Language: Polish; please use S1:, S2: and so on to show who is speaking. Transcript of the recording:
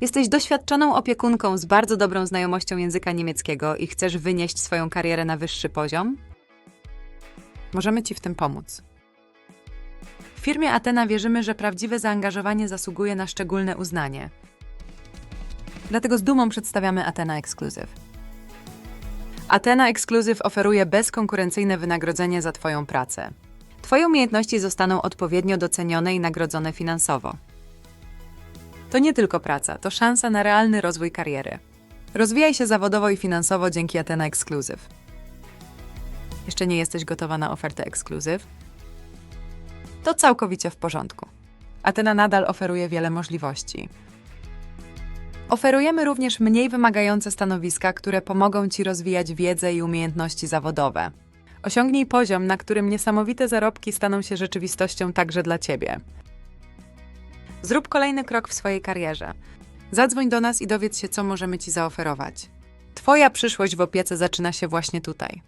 S1: Jesteś doświadczoną opiekunką z bardzo dobrą znajomością języka niemieckiego i chcesz wynieść swoją karierę na wyższy poziom? Możemy Ci w tym pomóc. W firmie Atena wierzymy, że prawdziwe zaangażowanie zasługuje na szczególne uznanie. Dlatego z dumą przedstawiamy Atena Exclusive. Atena Exclusive oferuje bezkonkurencyjne wynagrodzenie za Twoją pracę. Twoje umiejętności zostaną odpowiednio docenione i nagrodzone finansowo. To nie tylko praca, to szansa na realny rozwój kariery. Rozwijaj się zawodowo i finansowo dzięki Atena Exclusive. Jeszcze nie jesteś gotowa na ofertę Exclusive? To całkowicie w porządku. Atena nadal oferuje wiele możliwości. Oferujemy również mniej wymagające stanowiska, które pomogą Ci rozwijać wiedzę i umiejętności zawodowe. Osiągnij poziom, na którym niesamowite zarobki staną się rzeczywistością także dla Ciebie. Zrób kolejny krok w swojej karierze. Zadzwoń do nas i dowiedz się, co możemy Ci zaoferować. Twoja przyszłość w opiece zaczyna się właśnie tutaj.